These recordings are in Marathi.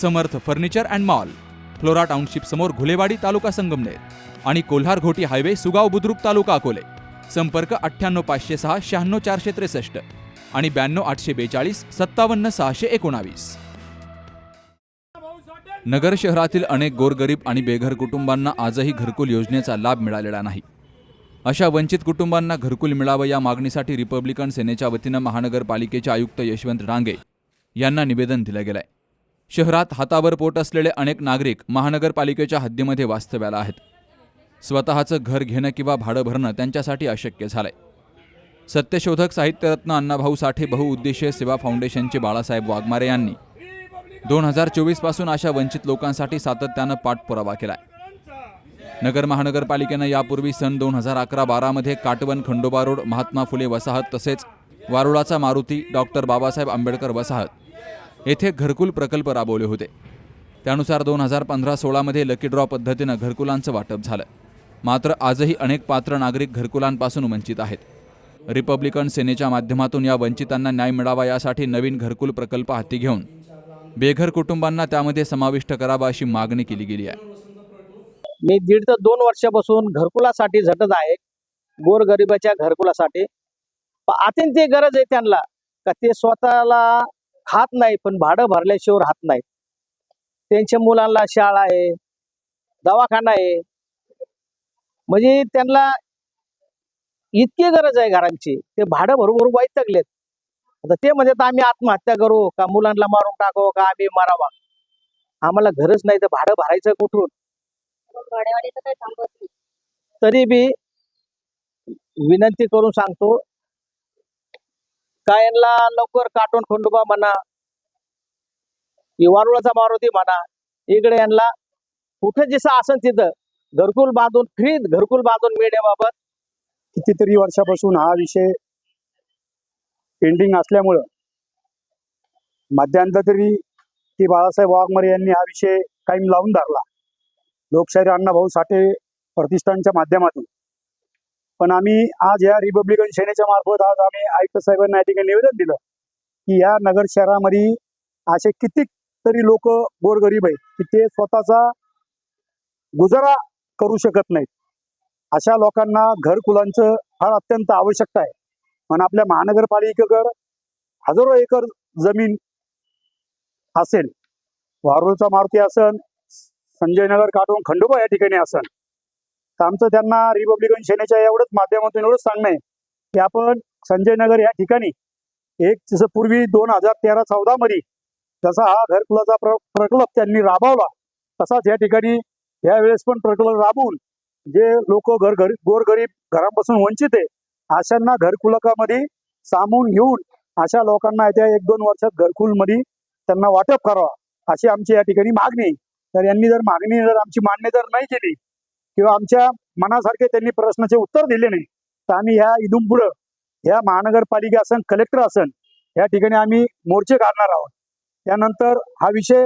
Samarth furniture and mall Flora township समोर घुलेवाडी तालुका संगमनेर आणि कोल्हार घोटी हायवे सुगाव बुद्रुक तालुका अकोले. संपर्क अठ्ठ्याण्णव पाचशे सहा शहाण्णव चारशे त्रेसष्ट आणि ब्याण्णव आठशे बेचाळीस सत्तावन्न सहाशे एकोणावीस. नगर शहरातील अनेक गोरगरीब आणि बेघर कुटुंबांना आजही घरकुल योजनेचा लाभ मिळालेला नाही. अशा वंचित कुटुंबांना घरकुल मिळावं या मागणीसाठी रिपब्लिकन सेनेच्या वतीनं महानगरपालिकेचे आयुक्त यशवंत डांगे यांना निवेदन दिलं गेलं आहे शहरात हातावर पोट असलेले अनेक नागरिक महानगरपालिकेच्या हद्दीमध्ये वास्तव्याला आहेत. स्वतःचं घर घेणं किंवा भाडं भरणं त्यांच्यासाठी अशक्य झालंय. सत्यशोधक साहित्यरत्न अण्णाभाऊ साठे बहुउद्देशीय सेवा फाउंडेशनचे बाळासाहेब वाघमारे यांनी दोन हजार चोवीसपासून अशा वंचित लोकांसाठी सातत्यानं पाठपुरावा केलाय. नगर महानगरपालिकेनं यापूर्वी सन दोन हजार अकरा बारामध्ये काटवन खंडोबा रोड महात्मा फुले वसाहत तसेच वारुळाचा मारुती डॉक्टर बाबासाहेब आंबेडकर वसाहत येथे घरकुल प्रकल्प राबवले होते. त्यानुसार दोन हजार पंधरा सोळामध्ये लकी ड्रॉ पद्धतीनं घरकुलांचं वाटप झालं. मात्र आजही अनेक पात्र नागरिक घरकुलांपासून वंचित आहेत. रिपब्लिकन सेनेच्या माध्यमातून या वंचितांना न्याय मिळावा यासाठी नवीन घरकुल प्रकल्प हाती घेऊन बेघर कुटुंबांना त्यामध्ये समाविष्ट करावा अशी मागणी केली गेली आहे. मी दीड ते दोन वर्षापासून घरकुलासाठी झटत आहे. गोरगरिबाच्या घरकुलासाठी. अत्यंत गरज आहे त्यांना का ते स्वतःला खात नाही पण भाडं भरल्याशिवाय राहत नाही. त्यांच्या मुलांना शाळा आहे दवाखाना आहे. म्हणजे त्यांना इतकी गरज आहे घरांची. ते भाडं भरू भरू वैतकलेत आता ते म्हणतात आम्ही आत्महत्या करू का मुलांना मारून टाकू का आम्ही मारावा? आम्हाला घरच नाही तर भाडं भरायचं कुठून? तरी बी विनंती करून सांगतो कायनला यांना लवकर काटून खंडोबा म्हणा वारुळाचा मारुती म्हणा इकडे यांना कुठे जसं असेल तिथं घरकुल बांधून फ्री घरकुल बांधून मिळण्याबाबत कितीतरी वर्षापासून हा विषय पेंडिंग असल्यामुळं मध्यंतरी की बाळासाहेब वाघमारे यांनी हा विषय कायम लावून धरला. लोकशाहीर अण्णाभाऊ साठे प्रतिष्ठानच्या माध्यमातून. पण आम्ही आज या रिपब्लिकन सेनेच्या मार्फत आज आम्ही आयुक्त साहेबांना या ठिकाणी निवेदन दिलं की या नगर शहरामध्ये असे कितीक तरी लोक गोरगरीब आहेत की ते स्वतःचा गुजारा करू शकत नाहीत. अशा लोकांना घरकुलांचं फार अत्यंत आवश्यकता आहे. पण आपल्या महानगरपालिकेकडं हजारो एकर जमीन असेल वारुळचा मारुती असन संजयनगर काटून खंडोबा या ठिकाणी असन तर आमचं त्यांना रिपब्लिकन सेनेच्या एवढंच माध्यमातून एवढंच सांगणं आहे की आपण संजय नगर या ठिकाणी एक जसं पूर्वी दोन हजार तेरा चौदा मध्ये जसा हा घरकुलाचा प्र प्रकल्प त्यांनी राबवला तसाच या ठिकाणी यावेळेस पण प्रकल्प राबवून जे लोक घर घर गोरगरीब घरापासून वंचित आहे अशांना घरकुलकामध्ये सामावून घेऊन अशा लोकांना येत्या एक दोन वर्षात घरकुलमध्ये त्यांना वाटप करावा अशी आमची या ठिकाणी मागणी तर यांनी जर मागणी जर आमची मान्य जर नाही केली किंवा आमच्या मनासारखे त्यांनी प्रश्नाचे उत्तर दिले नाही तर आम्ही ह्या इथून पुढं ह्या महानगरपालिका असन कलेक्टर असन या ठिकाणी आम्ही मोर्चे काढणार आहोत. त्यानंतर हा विषय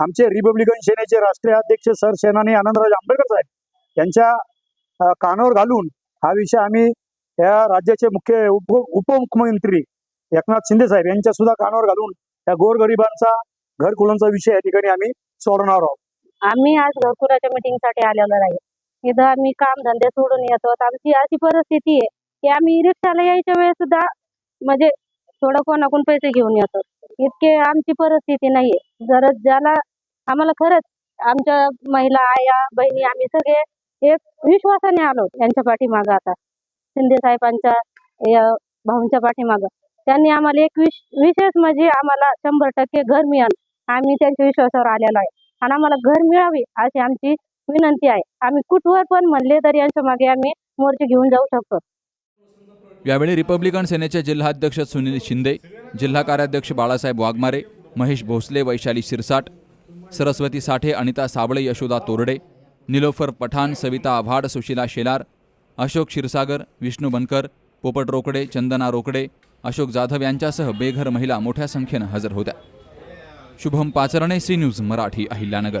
आमचे रिपब्लिकन सेनेचे राष्ट्रीय अध्यक्ष सरसेनानी आनंदराज आंबेडकर साहेब यांच्या कानावर घालून हा विषय आम्ही या राज्याचे मुख्य उप उपमुख्यमंत्री एकनाथ शिंदे साहेब यांच्या सुद्धा कानावर घालून त्या गोरगरिबांचा घरकुलांचा विषय या ठिकाणी आम्ही सोडणार आहोत. आम्ही आज घरकुलाच्या मिटिंगसाठी आलेलो आहे इथं आम्ही काम धंदे सोडून येतो आमची अशी परिस्थिती आहे की आम्ही रिक्षाला यायच्या वेळेस सुद्धा म्हणजे थोडं कोणाकडून पैसे घेऊन येतो इतके आमची परिस्थिती नाहीये. जर ज्याला आम्हाला खरंच आमच्या महिला आया बहिणी आम्ही सगळे एक विश्वासाने आलो यांच्या पाठीमागं आता. शिंदे साहेबांच्या भाऊंच्या पाठीमागं. त्यांनी आम्हाला एक विश विशेष म्हणजे आम्हाला शंभर टक्के घर मिळालं. आम्ही त्यांच्या विश्वासावर आलेलो आहे. आणि आम्हाला घर मिळावे अशी आमची विनंती आहे. आम्ही कुठवर पण म्हणले तरी यांच्या मागे आम्ही मोर्चे घेऊन जाऊ शकतो. यावेळी रिपब्लिकन सेनेचे जिल्हाध्यक्ष सुनील शिंदे जिल्हा कार्याध्यक्ष बाळासाहेब वाघमारे महेश भोसले वैशाली शिरसाट सरस्वती साठे अनिता साबळे यशोदा तोरडे निलोफर पठाण सविता आव्हाड सुशीला शेलार अशोक क्षीरसागर विष्णू बनकर पोपट रोकडे चंदना रोकडे अशोक जाधव यांच्यासह बेघर महिला मोठ्या संख्येनं हजर होत्या. Shubham Pacharne C news Marathi Ahilyanagar.